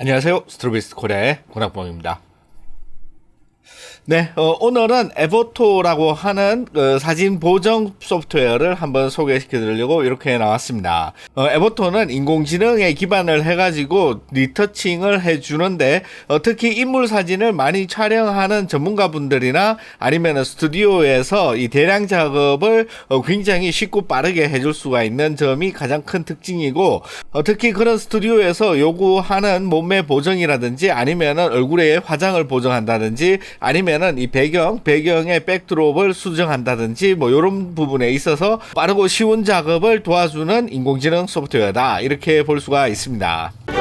안녕하세요. 스트로베이스 코리아의 권학봉입니다. 네, 어, 오늘은 에버토라고 하는 그 사진 보정 소프트웨어를 한번 소개시켜 드리려고 이렇게 나왔습니다. 어, 에버토는 인공지능에 기반을 해가지고 리터칭을 해주는데 어, 특히 인물 사진을 많이 촬영하는 전문가분들이나 아니면 스튜디오에서 이 대량 작업을 어, 굉장히 쉽고 빠르게 해줄 수가 있는 점이 가장 큰 특징이고 어, 특히 그런 스튜디오에서 요구하는 몸매 보정이라든지 아니면은 얼굴에 화장을 보정한다든지 아니면 보면은 이 배경, 배경의 백드롭을 수정한다든지 뭐 이런 부분에 있어서 빠르고 쉬운 작업을 도와주는 인공지능 소프트웨어다. 이렇게 볼 수가 있습니다.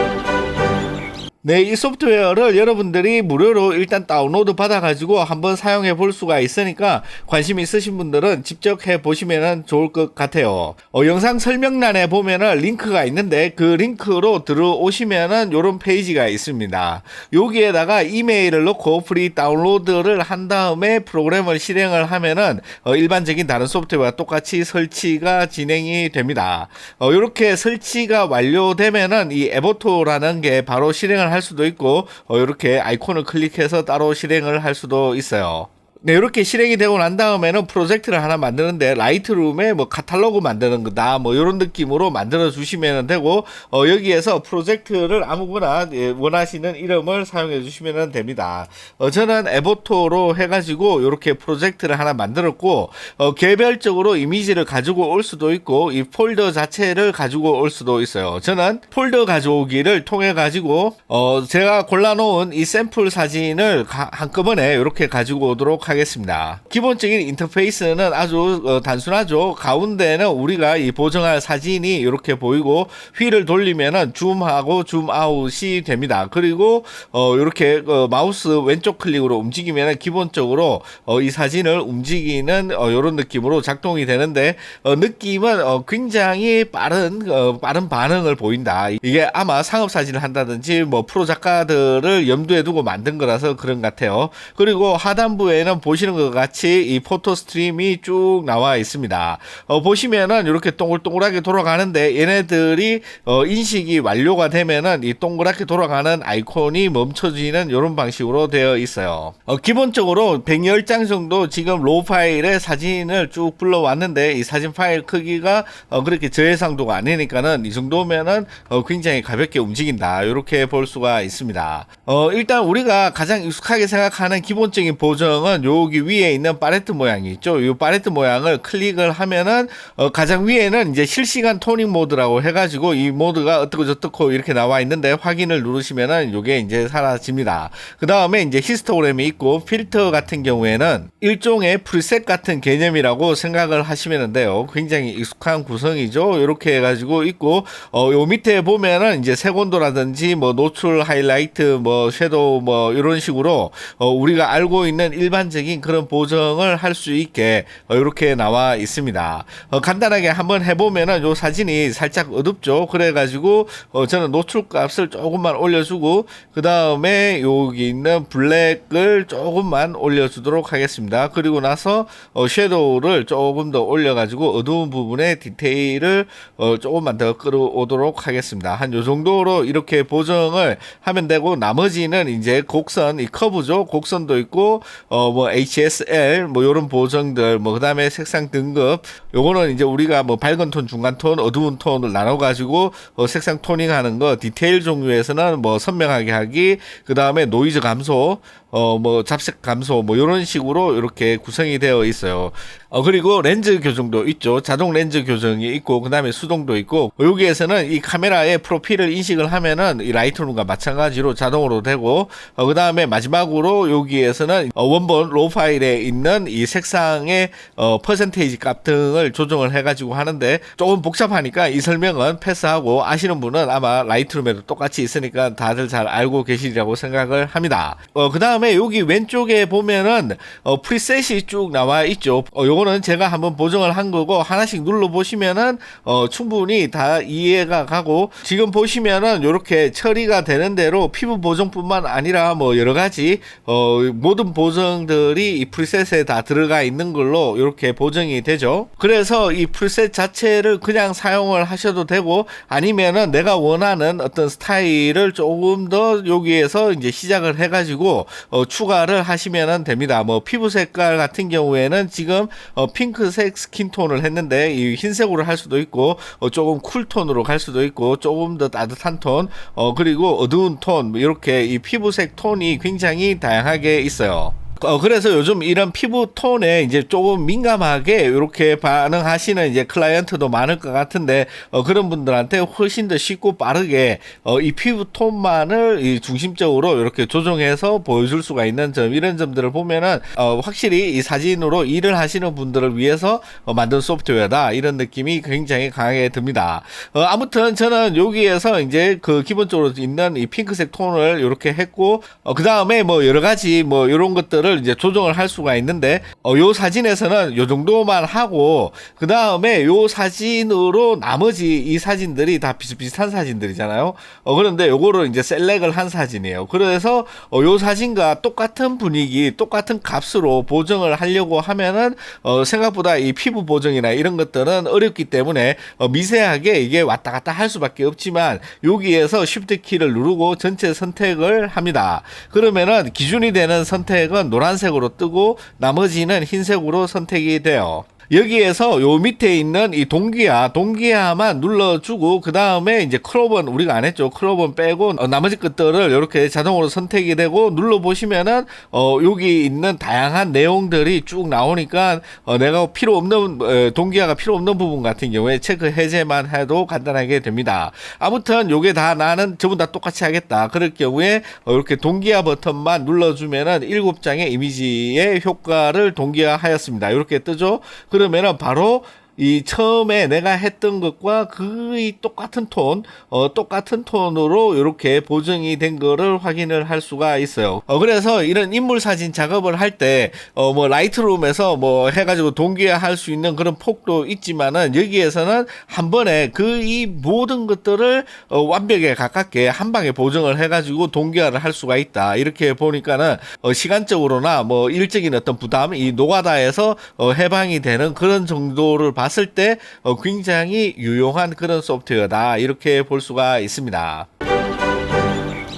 네, 이 소프트웨어를 여러분들이 무료로 일단 다운로드 받아가지고 한번 사용해 볼 수가 있으니까 관심 있으신 분들은 직접 해 보시면 좋을 것 같아요. 어, 영상 설명란에 보면은 링크가 있는데 그 링크로 들어오시면은 이런 페이지가 있습니다. 여기에다가 이메일을 넣고 프리 다운로드를 한 다음에 프로그램을 실행을 하면은 어, 일반적인 다른 소프트웨어와 똑같이 설치가 진행이 됩니다. 어, 이렇게 설치가 완료되면은 이 에버토라는 게 바로 실행을 할할 수도 있고 어, 이렇게 아이콘을 클릭해서 따로 실행을 할 수도 있어요. 네, 이렇게 실행이 되고 난 다음에는 프로젝트를 하나 만드는데 라이트룸에 뭐 카탈로그 만드는 거다 뭐 이런 느낌으로 만들어 주시면 되고 어, 여기에서 프로젝트를 아무거나 예, 원하시는 이름을 사용해 주시면 됩니다. 어, 저는 에보토로 해가지고 이렇게 프로젝트를 하나 만들었고 어, 개별적으로 이미지를 가지고 올 수도 있고 이 폴더 자체를 가지고 올 수도 있어요. 저는 폴더 가져오기를 통해 가지고 어, 제가 골라놓은 이 샘플 사진을 가, 한꺼번에 이렇게 가지고 오도록 하겠습니다. 기본적인 인터페이스는 아주 어, 단순하죠. 가운데는 우리가 이 보정할 사진이 이렇게 보이고 휠을 돌리면은 줌하고 줌아웃이 됩니다. 그리고 어, 이렇게 어, 마우스 왼쪽 클릭으로 움직이면 기본적으로 어, 이 사진을 움직이는 어, 이런 느낌으로 작동이 되는데 어, 느낌은 어, 굉장히 빠른 어, 빠른 반응을 보인다. 이게 아마 상업 사진을 한다든지 뭐 프로 작가들을 염두에 두고 만든 거라서 그런 것 같아요. 그리고 하단부에는 지금 보시는 것 같이 이 포토 스트림이 쭉 나와 있습니다. 어, 보시면은 이렇게 동글동글하게 돌아가는데 얘네들이 어, 인식이 완료가 되면은 이 동그랗게 돌아가는 아이콘이 멈춰지는 이런 방식으로 되어 있어요. 어, 기본적으로 110장 정도 지금 로우 파일에 사진을 쭉 불러왔는데 이 사진 파일 크기가 어, 그렇게 저해상도가 아니니까는 이 정도면은 어, 굉장히 가볍게 움직인다. 이렇게 볼 수가 있습니다. 어, 일단 우리가 가장 익숙하게 생각하는 기본적인 보정은 여기 위에 있는 파레트 모양이 있죠. 이 파레트 모양을 클릭을 하면은 어, 가장 위에는 이제 실시간 토닝 모드라고 해가지고 이 모드가 어떻고 저떻고 이렇게 나와 있는데 확인을 누르시면은 이게 이제 사라집니다. 그 다음에 이제 히스토그램이 있고 필터 같은 경우에는 일종의 프리셋 같은 개념이라고 생각을 하시면 돼요. 굉장히 익숙한 구성이죠. 이렇게 해가지고 있고 어, 요 밑에 보면은 이제 색온도라든지 뭐 노출 하이라이트 뭐 섀도우 뭐 이런 식으로 어, 우리가 알고 있는 일반적 일반적인 그런 보정을 할 수 있게 이렇게 나와 있습니다. 어, 간단하게 한번 해보면은 요 사진이 살짝 어둡죠. 그래가지고 어, 저는 노출 값을 조금만 올려주고 그 다음에 여기 있는 블랙을 조금만 올려주도록 하겠습니다. 그리고 나서 어, 섀도우를 조금 더 올려가지고 어두운 부분에 디테일을 어, 조금만 더 끌어오도록 하겠습니다. 한 요 정도로 이렇게 보정을 하면 되고 나머지는 이제 곡선 이 커브죠. 곡선도 있고 어 뭐 HSL 뭐 요런 보정들 뭐 그다음에 색상 등급 요거는 이제 우리가 뭐 밝은 톤, 중간 톤, 어두운 톤을 나눠 가지고 어 색상 토닝 하는 거 디테일 종류에서는 뭐 선명하게 하기 그다음에 노이즈 감소 어 뭐 잡색 감소 뭐 이런 식으로 이렇게 구성이 되어 있어요. 어 그리고 렌즈 교정도 있죠. 자동 렌즈 교정이 있고 그 다음에 수동도 있고 여기에서는 이 카메라의 프로필을 인식을 하면은 이 라이트룸과 마찬가지로 자동으로 되고 어 그 다음에 마지막으로 여기에서는 어 원본 로 파일에 있는 이 색상의 어 퍼센테이지 값 등을 조정을 해 가지고 하는데 조금 복잡하니까 이 설명은 패스하고 아시는 분은 아마 라이트룸에도 똑같이 있으니까 다들 잘 알고 계시리라고 생각을 합니다. 어 그 다음 다음에 여기 왼쪽에 보면은 어, 프리셋이 쭉 나와 있죠. 어, 요거는 제가 한번 보정을 한 거고 하나씩 눌러 보시면은 어, 충분히 다 이해가 가고 지금 보시면은 이렇게 처리가 되는 대로 피부 보정뿐만 아니라 뭐 여러 가지 어, 모든 보정들 것들이 이 프리셋에 다 들어가 있는 걸로 이렇게 보정이 되죠. 그래서 이 프리셋 자체를 그냥 사용을 하셔도 되고 아니면은 내가 원하는 어떤 스타일을 조금 더 여기에서 이제 시작을 해가지고 어, 추가를 하시면 됩니다. 뭐 피부 색깔 같은 경우에는 지금 어, 핑크색 스킨톤을 했는데 이 흰색으로 할 수도 있고 어, 조금 쿨톤으로 갈 수도 있고 조금 더 따뜻한 톤 어, 그리고 어두운 톤뭐 이렇게 이 피부색 톤이 굉장히 다양하게 있어요. 어, 그래서 요즘 이런 피부 톤에 이제 조금 민감하게 이렇게 반응하시는 이제 클라이언트도 많을 것 같은데, 어, 그런 분들한테 훨씬 더 쉽고 빠르게, 어, 이 피부 톤만을 이 중심적으로 이렇게 조정해서 보여줄 수가 있는 점, 이런 점들을 보면은, 어, 확실히 이 사진으로 일을 하시는 분들을 위해서 어, 만든 소프트웨어다. 이런 느낌이 굉장히 강하게 듭니다. 어, 아무튼 저는 여기에서 이제 그 기본적으로 있는 이 핑크색 톤을 이렇게 했고, 어, 그 다음에 뭐 여러 가지 뭐 이런 것들을 이제 조정을 할 수가 있는데, 어, 요 사진에서는 요 정도만 하고, 그 다음에 요 사진으로 나머지 이 사진들이 다 비슷비슷한 사진들이잖아요. 어, 그런데 요거를 이제 셀렉을 한 사진이에요. 그래서 어, 요 사진과 똑같은 분위기, 똑같은 값으로 보정을 하려고 하면은, 어, 생각보다 이 피부 보정이나 이런 것들은 어렵기 때문에 어, 미세하게 이게 왔다 갔다 할 수밖에 없지만 여기에서 쉬프트 키를 누르고 전체 선택을 합니다. 그러면은 기준이 되는 선택은 노란색으로 뜨고 나머지는 흰색으로 선택이 돼요. 여기에서 요 밑에 있는 이 동기화, 동기화만 눌러주고 그 다음에 이제 크롭은 우리가 안 했죠. 크롭은 빼고 어, 나머지 것들을 이렇게 자동으로 선택이 되고 눌러 보시면은 어, 여기 있는 다양한 내용들이 쭉 나오니까 어, 내가 필요 없는 어, 동기화가 필요 없는 부분 같은 경우에 체크 해제만 해도 간단하게 됩니다. 아무튼 요게 다 나는 전부 다 똑같이 하겠다. 그럴 경우에 어, 이렇게 동기화 버튼만 눌러주면은 일곱 장의 이미지의 효과를 동기화하였습니다. 이렇게 뜨죠. 그 러면은 바로 이 처음에 내가 했던 것과 거의 똑같은 톤, 어, 똑같은 톤으로 이렇게 보정이 된 거를 확인을 할 수가 있어요. 어, 그래서 이런 인물 사진 작업을 할 때, 어, 뭐, 라이트룸에서 뭐 해가지고 동기화 할 수 있는 그런 폭도 있지만은 여기에서는 한 번에 그 이 모든 것들을 어, 완벽에 가깝게 한 방에 보정을 해가지고 동기화를 할 수가 있다. 이렇게 보니까는 어, 시간적으로나 뭐 일적인 어떤 부담, 이 노가다에서 어, 해방이 되는 그런 정도를 봤 을때 어, 굉장히 유용한 그런 소프트웨어다. 이렇게 볼 수가 있습니다.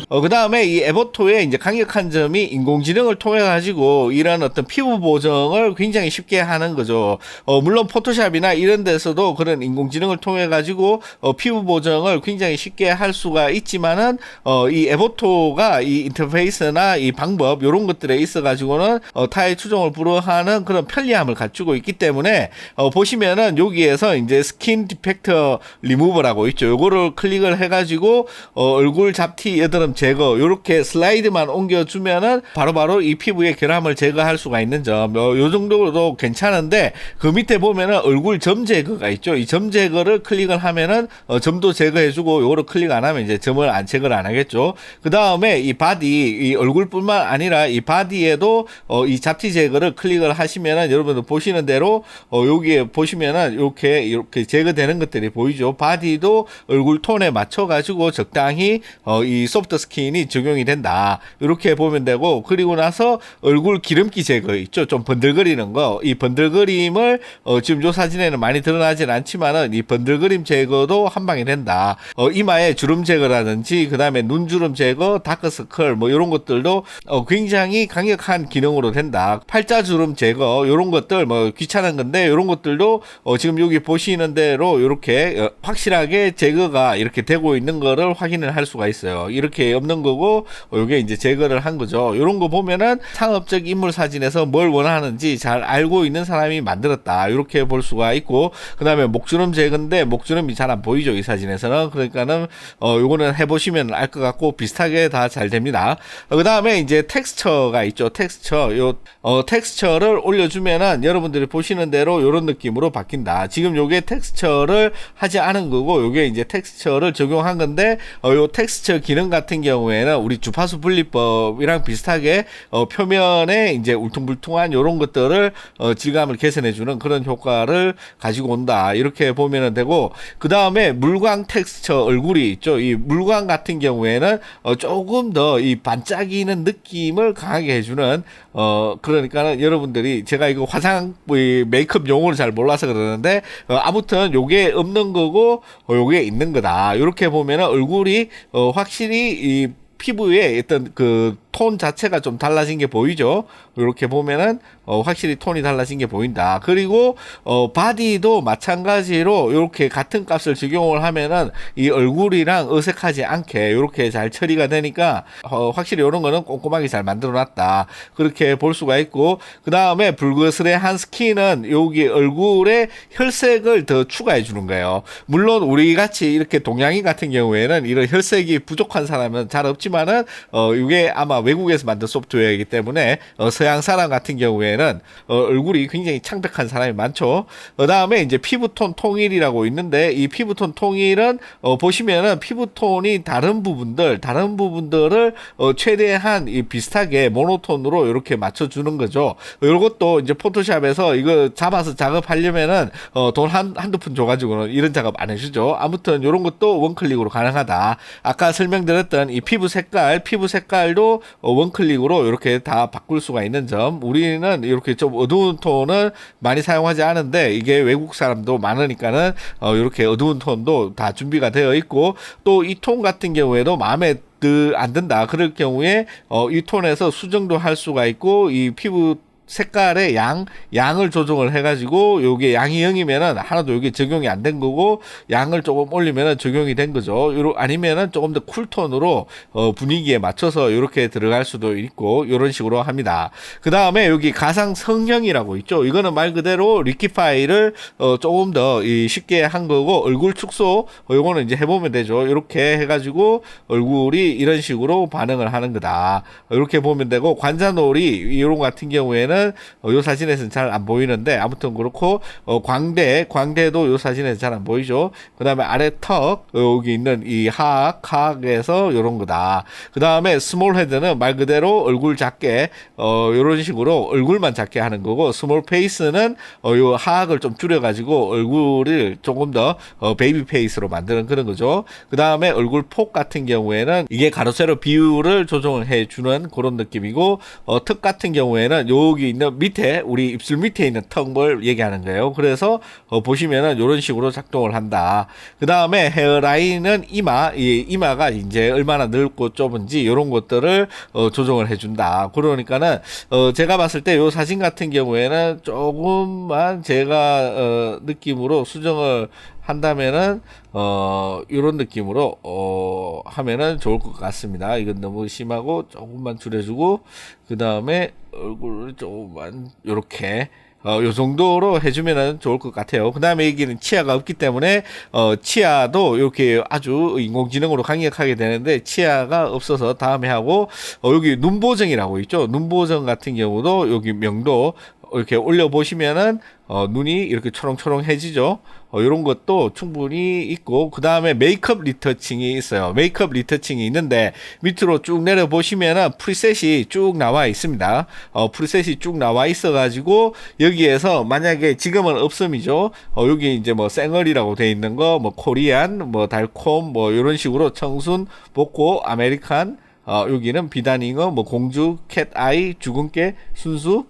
어, 그 다음에 이 에버토의 이제 강력한 점이 인공지능을 통해 가지고 이런 어떤 피부 보정을 굉장히 쉽게 하는 거죠. 어, 물론 포토샵이나 이런 데서도 그런 인공지능을 통해 가지고 어, 피부 보정을 굉장히 쉽게 할 수가 있지만은 어, 이 에버토가 이 인터페이스나 이 방법 이런 것들에 있어 가지고는 어, 타의 추종을 불허하는 그런 편리함을 갖추고 있기 때문에 어, 보시면은 여기에서 이제 스킨 디펙터 리무버라고 있죠. 요거를 클릭을 해 가지고 어, 얼굴 잡티 여드름 제거 요렇게 슬라이드만 옮겨주면은 바로 바로 이 피부의 결함을 제거할 수가 있는 점. 요, 요 정도도 괜찮은데 그 밑에 보면은 얼굴 점 제거가 있죠. 이 점 제거를 클릭을 하면은 어, 점도 제거해주고 요거를 클릭 안 하면 이제 점을 안 제거를 안 하겠죠. 그 다음에 이 바디 이 얼굴뿐만 아니라 이 바디에도 어, 이 잡티 제거를 클릭을 하시면은 여러분들 보시는 대로 어, 여기에 보시면은 이렇게 이렇게 제거되는 것들이 보이죠. 바디도 얼굴 톤에 맞춰 가지고 적당히 어, 이 소프트 스킨이 적용이 된다. 이렇게 보면 되고 그리고 나서 얼굴 기름기 제거 있죠. 좀 번들거리는 거. 이 번들거림을 어, 지금 요 사진에는 많이 드러나진 않지만은 이 번들거림 제거도 한 방에 된다. 어, 이마에 주름 제거라든지 그다음에 눈주름 제거, 다크서클 뭐 이런 것들도 어, 굉장히 강력한 기능으로 된다. 팔자 주름 제거 이런 것들 뭐 귀찮은 건데 이런 것들도 어, 지금 여기 보시는 대로 이렇게 어, 확실하게 제거가 이렇게 되고 있는 거를 확인을 할 수가 있어요. 이렇게 없는 거고 어, 이게 이제 제거를 한 거죠. 이런 거 보면은 상업적 인물 사진에서 뭘 원하는지 잘 알고 있는 사람이 만들었다. 이렇게 볼 수가 있고 그다음에 목주름 제거인데 목주름이 잘 안 보이죠 이 사진에서는 그러니까는 어 요거는 해 보시면 알 것 같고 비슷하게 다 잘 됩니다. 어, 그다음에 이제 텍스처가 있죠 텍스처 요 어, 텍스처를 올려 주면은 여러분들이 보시는 대로 요런 느낌으로 바뀐다. 지금 요게 텍스처를 하지 않은 거고 요게 이제 텍스처를 적용한 건데 어, 요 텍스처 기능 같은 경우 에는 우리 주파수 분리법이랑 비슷하게 어, 표면에 이제 울퉁불퉁한 이런 것들을 어, 질감을 개선해주는 그런 효과를 가지고 온다 이렇게 보면 되고 그 다음에 물광 텍스처 얼굴이 있죠. 이 물광 같은 경우에는 어, 조금 더 이 반짝이는 느낌을 강하게 해주는 어 그러니까는 여러분들이 제가 이거 화장 뭐이 메이크업 용어를 잘 몰라서 그러는데 어, 아무튼 요게 없는 거고 어, 요게 있는 거다. 이렇게 보면은 얼굴이 어, 확실히 이 피부에 어떤 그톤 자체가 좀 달라진 게 보이죠. 이렇게 보면은 어, 확실히 톤이 달라진 게 보인다. 그리고 어, 바디도 마찬가지로 이렇게 같은 값을 적용을 하면은 이 얼굴이랑 어색하지 않게 이렇게 잘 처리가 되니까 어, 확실히 이런 거는 꼼꼼하게 잘 만들어놨다. 그렇게 볼 수가 있고 그 다음에 불그스레한 스킨은 여기 얼굴에 혈색을 더 추가해 주는 거예요. 물론 우리 같이 이렇게 동양인 같은 경우에는 이런 혈색이 부족한 사람은 잘 없지만은 어, 이게 아마 외국에서 만든 소프트웨어이기 때문에 어, 서양 사람 같은 경우에는 어, 얼굴이 굉장히 창백한 사람이 많죠. 그 다음에 이제 피부톤 통일이라고 있는데 이 피부톤 통일은 어, 보시면은 피부톤이 다른 부분들 다른 부분들을 어, 최대한 이 비슷하게 모노톤으로 이렇게 맞춰주는 거죠. 이것도 이제 포토샵에서 이거 잡아서 작업하려면은 어, 돈 한, 한두 푼 줘가지고는 이런 작업 안 해주죠. 아무튼 이런 것도 원클릭으로 가능하다. 아까 설명드렸던 이 피부 색깔, 피부 색깔도 어, 원클릭으로 이렇게 다 바꿀 수가 있는 점. 우리는 이렇게 좀 어두운 톤을 많이 사용하지 않은데 이게 외국 사람도 많으니까는 어, 이렇게 어두운 톤도 다 준비가 되어 있고 또 이 톤 같은 경우에도 마음에 드, 안 든다. 그럴 경우에 어, 이 톤에서 수정도 할 수가 있고 이 피부 색깔의 양, 양을 조정을 해가지고, 요게 양이 0이면은 하나도 요게 적용이 안 된 거고, 양을 조금 올리면은 적용이 된 거죠. 요러, 아니면은 조금 더 쿨톤으로, 어, 분위기에 맞춰서 이렇게 들어갈 수도 있고, 요런 식으로 합니다. 그 다음에 여기 가상 성형이라고 있죠. 이거는 말 그대로 리키파이를, 어, 조금 더 이, 쉽게 한 거고, 얼굴 축소, 어, 요거는 이제 해보면 되죠. 이렇게 해가지고, 얼굴이 이런 식으로 반응을 하는 거다. 이렇게 보면 되고, 관자놀이, 이런 거 같은 경우에는 어, 요 사진에서는 잘 안 보이는데 아무튼 그렇고 어, 광대 광대도 요 사진에서 잘 안 보이죠. 그다음에 아래 턱 여기 있는 이 하악 하악에서 요런 거다. 그다음에 스몰 헤드는 말 그대로 얼굴 작게 어 요런 식으로 얼굴만 작게 하는 거고 스몰 페이스는 어요 하악을 좀 줄여 가지고 얼굴을 조금 더 어, 베이비 페이스로 만드는 그런 거죠. 그다음에 얼굴 폭 같은 경우에는 이게 가로 세로 비율을 조정을 해 주는 그런 느낌이고 어, 턱 같은 경우에는 여기 있는 밑에 우리 입술 밑에 있는 턱을 얘기하는 거예요. 그래서 어, 보시면은 이런 식으로 작동을 한다. 그 다음에 헤어라인은 이마, 이 이마가 이제 얼마나 넓고 좁은지 이런 것들을 어, 조정을 해준다. 그러니까는 어, 제가 봤을 때 이 사진 같은 경우에는 조금만 제가 어, 느낌으로 수정을 한다면은 어 이런 느낌으로 어 하면은 좋을 것 같습니다. 이건 너무 심하고 조금만 줄여주고 그 다음에 얼굴을 조금만 요렇게 어, 요 정도로 해주면은 좋을 것 같아요. 그 다음에 여기는 치아가 없기 때문에, 어, 치아도 이렇게 아주 인공지능으로 강력하게 되는데, 치아가 없어서 다음에 하고, 어, 여기 눈보정이라고 있죠. 눈보정 같은 경우도 여기 명도 이렇게 올려 보시면은, 어, 눈이 이렇게 초롱초롱해지죠. 어, 이런 것도 충분히 있고, 그 다음에 메이크업 리터칭이 있어요. 메이크업 리터칭이 있는데, 밑으로 쭉 내려 보시면은 프리셋이 쭉 나와 있습니다. 어, 프리셋이 쭉 나와 있어가지고, 여기에서 만약에 지금은 없음이죠. 어, 여기 이제 뭐 쌩얼이라고 돼 있는 거, 뭐 코리안, 뭐 달콤, 뭐 이런 식으로 청순, 복고, 아메리칸, 어, 여기는 비단잉어, 뭐 공주, 캣아이, 죽은 깨, 순수,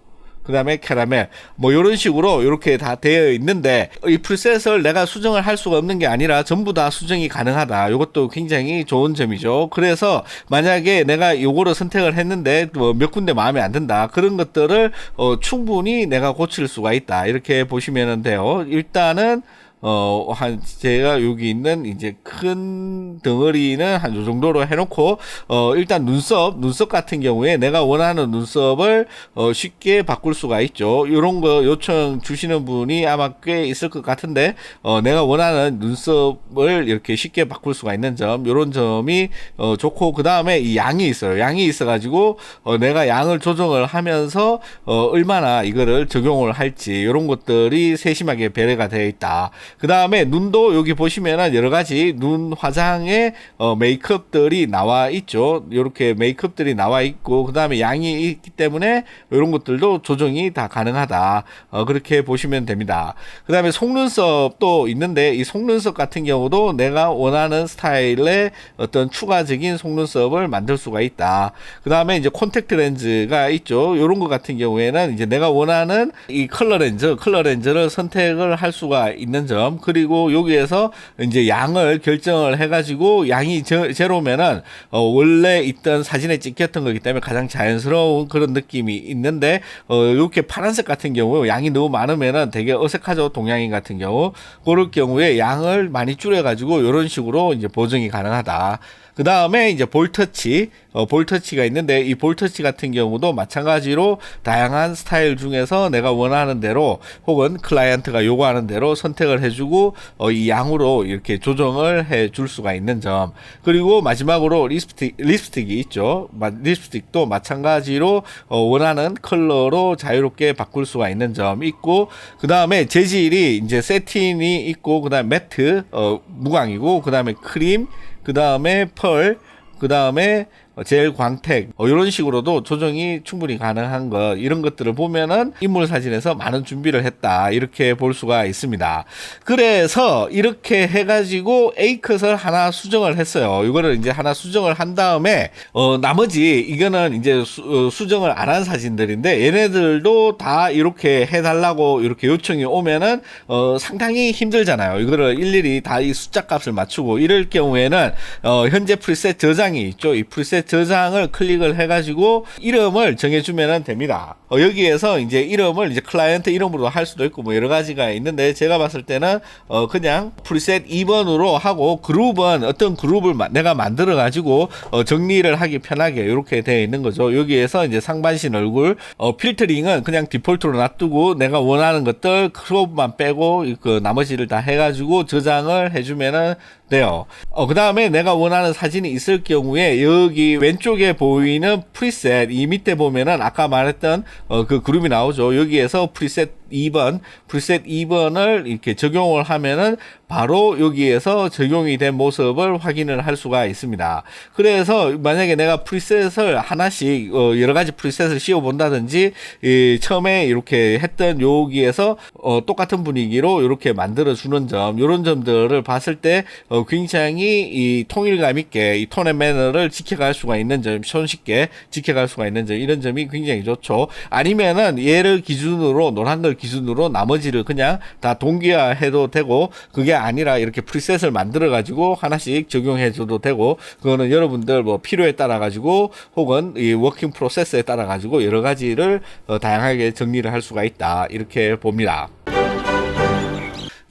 그 다음에 캐러멜. 뭐 이런 식으로 이렇게 다 되어 있는데 이 프리셋을 내가 수정을 할 수가 없는 게 아니라 전부 다 수정이 가능하다. 이것도 굉장히 좋은 점이죠. 그래서 만약에 내가 요거를 선택을 했는데 뭐 몇 군데 마음에 안 든다. 그런 것들을 어, 충분히 내가 고칠 수가 있다. 이렇게 보시면 돼요. 일단은 어, 한, 제가 여기 있는 이제 큰 덩어리는 한 요 정도로 해놓고, 어, 일단 눈썹, 눈썹 같은 경우에 내가 원하는 눈썹을, 어, 쉽게 바꿀 수가 있죠. 요런 거 요청 주시는 분이 아마 꽤 있을 것 같은데, 어, 내가 원하는 눈썹을 이렇게 쉽게 바꿀 수가 있는 점, 요런 점이, 어, 좋고, 그 다음에 이 양이 있어요. 양이 있어가지고, 어, 내가 양을 조정을 하면서, 어, 얼마나 이거를 적용을 할지, 요런 것들이 세심하게 배려가 되어 있다. 그 다음에 눈도 여기 보시면은 여러 가지 눈 화장의 어, 메이크업들이 나와 있죠. 이렇게 메이크업들이 나와 있고 그 다음에 양이 있기 때문에 이런 것들도 조정이 다 가능하다. 어, 그렇게 보시면 됩니다. 그 다음에 속눈썹도 있는데 이 속눈썹 같은 경우도 내가 원하는 스타일의 어떤 추가적인 속눈썹을 만들 수가 있다. 그 다음에 이제 콘택트 렌즈가 있죠. 이런 것 같은 경우에는 이제 내가 원하는 이 컬러 렌즈, 컬러 렌즈를 선택을 할 수가 있는 점. 그리고 여기에서 이제 양을 결정을 해가지고 양이 제, 제로면은 어, 원래 있던 사진에 찍혔던 거기 때문에 가장 자연스러운 그런 느낌이 있는데 어, 이렇게 파란색 같은 경우 양이 너무 많으면은 되게 어색하죠. 동양인 같은 경우. 그럴 경우에 양을 많이 줄여가지고 이런 식으로 이제 보정이 가능하다. 그 다음에 이제 볼터치, 어, 볼터치가 있는데 이 볼터치 같은 경우도 마찬가지로 다양한 스타일 중에서 내가 원하는 대로 혹은 클라이언트가 요구하는 대로 선택을 해주고 어, 이 양으로 이렇게 조정을 해 줄 수가 있는 점. 그리고 마지막으로 립스틱, 립스틱이 있죠. 마, 립스틱도 마찬가지로 어, 원하는 컬러로 자유롭게 바꿀 수가 있는 점 있고 그 다음에 재질이 이제 세틴이 있고 그 다음에 매트, 어, 무광이고 그 다음에 크림 그 다음에 펄, 그 다음에 젤 광택 어, 이런 식으로도 조정이 충분히 가능한 것 이런 것들을 보면은 인물 사진에서 많은 준비를 했다 이렇게 볼 수가 있습니다. 그래서 이렇게 해가지고 A 컷을 하나 수정을 했어요. 이거를 이제 하나 수정을 한 다음에 어, 나머지 이거는 이제 수, 어, 정을 안 한 사진들인데 얘네들도 다 이렇게 해달라고 이렇게 요청이 오면은 어, 상당히 힘들잖아요. 이거를 일일이 다 이 숫자 값을 맞추고 이럴 경우에는 어, 현재 프리셋 저장이 있죠. 이 프리셋 저장을 클릭을 해가지고 이름을 정해주면 됩니다. 어, 여기에서 이제 이름을 이제 클라이언트 이름으로 할 수도 있고 뭐 여러 가지가 있는데 제가 봤을 때는 어, 그냥 프리셋 2번으로 하고 그룹은 어떤 그룹을 마, 내가 만들어 가지고 어, 정리를 하기 편하게 이렇게 되어 있는 거죠. 여기에서 이제 상반신 얼굴 어, 필터링은 그냥 디폴트로 놔두고 내가 원하는 것들 크롭만 빼고 그 나머지를 다 해가지고 저장을 해주면은 돼요. 어, 그 다음에 내가 원하는 사진이 있을 경우에 여기 왼쪽에 보이는 프리셋 이 밑에 보면은 아까 말했던 어, 그 그룹이 나오죠. 여기에서 프리셋 2번, 프리셋 2번을 이렇게 적용을 하면은 바로 여기에서 적용이 된 모습을 확인을 할 수가 있습니다. 그래서 만약에 내가 프리셋을 하나씩 어 여러 가지 프리셋을 씌워 본다든지 처음에 이렇게 했던 여기에서 어 똑같은 분위기로 이렇게 만들어 주는 점 이런 점들을 봤을 때 어 굉장히 이 통일감 있게 이 톤의 매너를 지켜갈 수가 있는 점 손쉽게 지켜갈 수가 있는 점 이런 점이 굉장히 좋죠. 아니면은 얘를 기준으로 노란 걸 기준으로 나머지를 그냥 다 동기화해도 되고 그게 아니라 이렇게 프리셋을 만들어 가지고 하나씩 적용해 줘도 되고 그거는 여러분들 뭐 필요에 따라 가지고 혹은 이 워킹 프로세스에 따라 가지고 여러 가지를 어, 다양하게 정리를 할 수가 있다 이렇게 봅니다.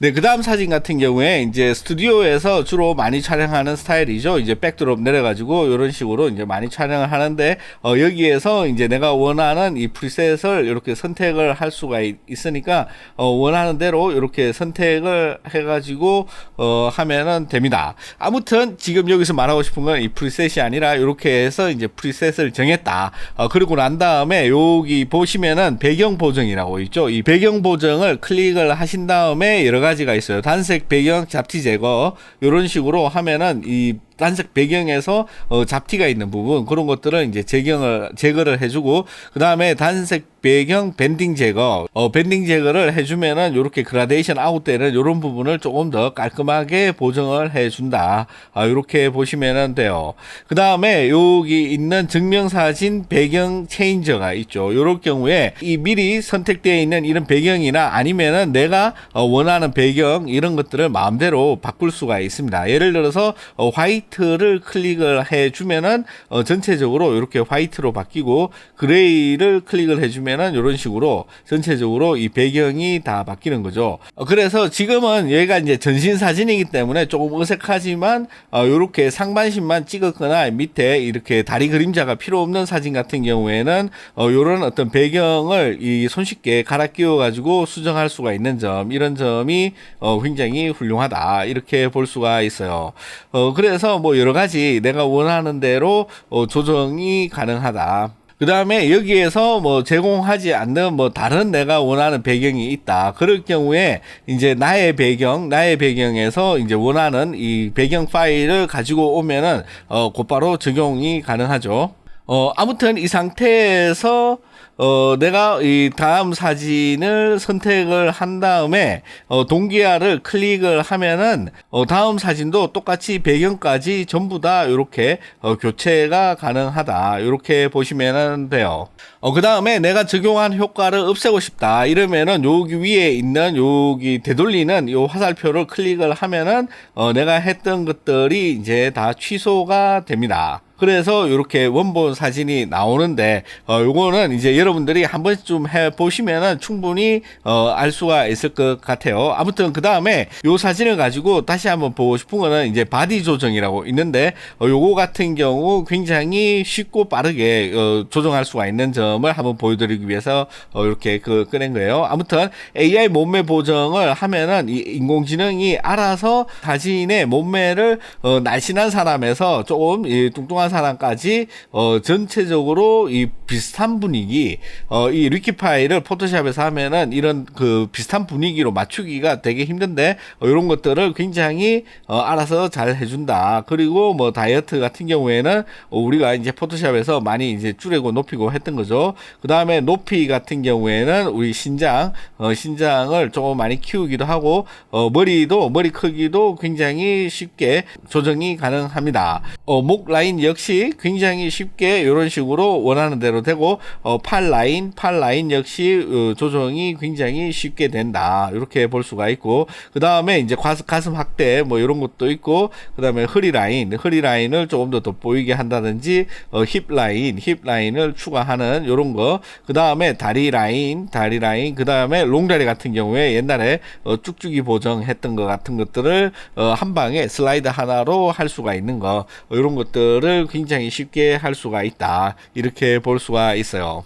네, 그 다음 사진 같은 경우에 이제 스튜디오에서 주로 많이 촬영하는 스타일이죠. 이제 백드롭 내려가지고 이런 식으로 이제 많이 촬영을 하는데, 어, 여기에서 이제 내가 원하는 이 프리셋을 이렇게 선택을 할 수가 있, 으니까 어, 원하는 대로 이렇게 선택을 해가지고, 어, 하면은 됩니다. 아무튼 지금 여기서 말하고 싶은 건 이 프리셋이 아니라 이렇게 해서 이제 프리셋을 정했다. 어, 그리고 난 다음에 여기 보시면은 배경 보정이라고 있죠. 이 배경 보정을 클릭을 하신 다음에 여러 가지 가지가 있어요. 단색 배경 잡티 제거 이런 식으로 하면은 이 단색 배경에서 어, 잡티가 있는 부분 그런 것들은 이제 제경을 제거를 해주고 그 다음에 단색 배경 밴딩 제거. 어, 밴딩 제거를 해주면은 이렇게 그라데이션 아웃되는 이런 부분을 조금 더 깔끔하게 보정을 해준다. 아, 이렇게 보시면은 돼요. 그 다음에 여기 있는 증명사진 배경 체인저가 있죠. 이럴 경우에 이 미리 선택되어 있는 이런 배경이나 아니면은 내가 어, 원하는 배경 이런 것들을 마음대로 바꿀 수가 있습니다. 예를 들어서 어, 화이트 화이트를 클릭을 해주면은 어, 전체적으로 이렇게 화이트로 바뀌고 그레이를 클릭을 해주면은 이런 식으로 전체적으로 이 배경이 다 바뀌는 거죠. 어, 그래서 지금은 얘가 이제 전신 사진이기 때문에 조금 어색하지만 어, 이렇게 상반신만 찍었거나 밑에 이렇게 다리 그림자가 필요 없는 사진 같은 경우에는 어, 이런 어떤 배경을 이 손쉽게 갈아 끼워 가지고 수정할 수가 있는 점 이런 점이 어, 굉장히 훌륭하다 이렇게 볼 수가 있어요. 어, 그래서 뭐 여러 가지 내가 원하는 대로 어, 조정이 가능하다. 그 다음에 여기에서 뭐 제공하지 않는 뭐 다른 내가 원하는 배경이 있다. 그럴 경우에 이제 나의 배경, 나의 배경에서 이제 원하는 이 배경 파일을 가지고 오면은 어, 곧바로 적용이 가능하죠. 어, 아무튼 이 상태에서 어, 내가 이 다음 사진을 선택을 한 다음에 어, 동기화를 클릭을 하면은 어, 다음 사진도 똑같이 배경까지 전부 다 이렇게 어, 교체가 가능하다. 이렇게 보시면 돼요. 어, 그 다음에 내가 적용한 효과를 없애고 싶다. 이러면은 여기 위에 있는 여기 되돌리는 요 화살표를 클릭을 하면은 어, 내가 했던 것들이 이제 다 취소가 됩니다. 그래서 이렇게 원본 사진이 나오는데 어 요거는 이제 여러분들이 한 번쯤 해 보시면은 충분히 어 알 수가 있을 것 같아요. 아무튼 그 다음에 요 사진을 가지고 다시 한번 보고 싶은 거는 이제 바디 조정이라고 있는데 어 요거 같은 경우 굉장히 쉽고 빠르게 어 조정할 수가 있는 점을 한번 보여드리기 위해서 어 이렇게 그 꺼낸 거예요. 아무튼 AI 몸매 보정을 하면은 이 인공지능이 알아서 사진의 몸매를 어 날씬한 사람에서 조금 이 뚱뚱한 사람까지 어 전체적으로 이 비슷한 분위기 어 이 리키 파일을 포토샵에서 하면은 이런 그 비슷한 분위기로 맞추기가 되게 힘든데 어 이런 것들을 굉장히 어 알아서 잘 해준다. 그리고 뭐 다이어트 같은 경우에는 어 우리가 이제 포토샵에서 많이 이제 줄이고 높이고 했던 거죠. 그 다음에 높이 같은 경우에는 우리 신장 어 신장을 조금 많이 키우기도 하고 어 머리도 머리 크기도 굉장히 쉽게 조정이 가능합니다. 어, 목 라인 역시 굉장히 쉽게 이런 식으로 원하는 대로 되고 어, 팔 라인 팔 라인 역시 어, 조정이 굉장히 쉽게 된다. 이렇게 볼 수가 있고 그 다음에 이제 가슴, 확대 뭐 이런 것도 있고 그 다음에 허리 라인 허리 라인을 조금 더 돋보이게 한다든지 어, 힙 라인 힙 라인을 추가하는 이런 거 그 다음에 다리 라인 다리 라인 그 다음에 롱다리 같은 경우에 옛날에 어, 쭉쭉이 보정했던 것 같은 것들을 어, 한 방에 슬라이드 하나로 할 수가 있는 거. 어, 이런 것들을 굉장히 쉽게 할 수가 있다 이렇게 볼 수가 있어요.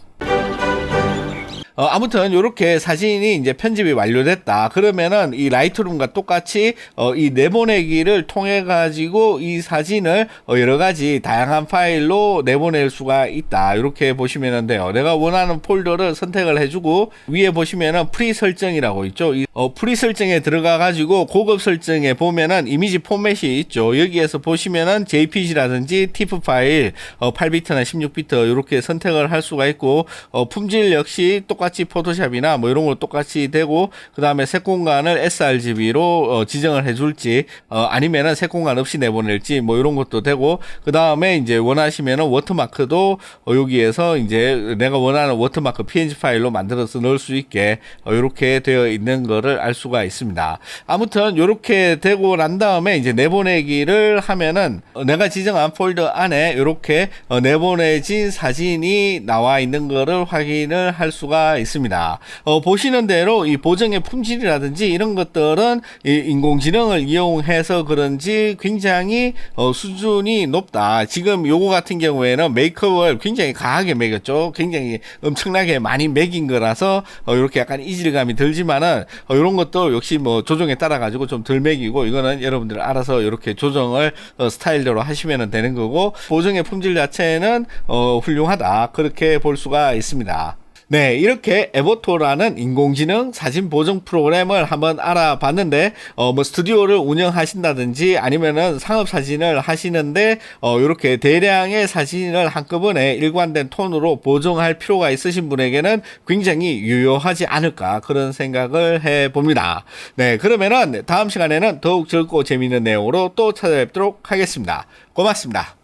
어, 아무튼 이렇게 사진이 이제 편집이 완료됐다. 그러면은 이 라이트룸과 똑같이 어, 이 내보내기를 통해 가지고 이 사진을 어, 여러 가지 다양한 파일로 내보낼 수가 있다. 이렇게 보시면 돼요. 내가 원하는 폴더를 선택을 해주고 위에 보시면은 프리 설정이라고 있죠. 이, 어, 프리 설정에 들어가 가지고 고급 설정에 보면은 이미지 포맷이 있죠. 여기에서 보시면은 JPG라든지 TIFF 파일 어, 8비트나 16비트 이렇게 선택을 할 수가 있고 어, 품질 역시 똑같 똑같이 포토샵이나 뭐 이런 걸 똑같이 되고 그 다음에 색 공간을 sRGB로 어, 지정을 해줄지 어, 아니면은 색 공간 없이 내보낼지 뭐 이런 것도 되고 그 다음에 이제 원하시면은 워터마크도 어, 여기에서 이제 내가 원하는 워터마크 PNG 파일로 만들어서 넣을 수 있게 어, 이렇게 되어 있는 거를 알 수가 있습니다. 아무튼 이렇게 되고 난 다음에 이제 내보내기를 하면은 어, 내가 지정한 폴더 안에 이렇게 어, 내보내진 사진이 나와 있는 거를 확인을 할 수가 있습니다. 어, 보시는 대로 이 보정의 품질이라든지 이런 것들은 이 인공지능을 이용해서 그런지 굉장히 어, 수준이 높다. 지금 요거 같은 경우에는 메이크업을 굉장히 강하게 매겼죠. 굉장히 엄청나게 많이 매긴 거라서 어, 이렇게 약간 이질감이 들지만은 어, 이런 것도 역시 뭐 조정에 따라 가지고 좀 덜 매기고 이거는 여러분들 알아서 이렇게 조정을 어, 스타일대로 하시면 되는 거고 보정의 품질 자체는 어, 훌륭하다. 그렇게 볼 수가 있습니다. 네, 이렇게 에버토라는 인공지능 사진 보정 프로그램을 한번 알아봤는데, 어, 뭐 스튜디오를 운영하신다든지 아니면은 상업 사진을 하시는데, 어, 이렇게 대량의 사진을 한꺼번에 일관된 톤으로 보정할 필요가 있으신 분에게는 굉장히 유효하지 않을까 그런 생각을 해 봅니다. 네, 그러면은 다음 시간에는 더욱 즐겁고 재미있는 내용으로 또 찾아뵙도록 하겠습니다. 고맙습니다.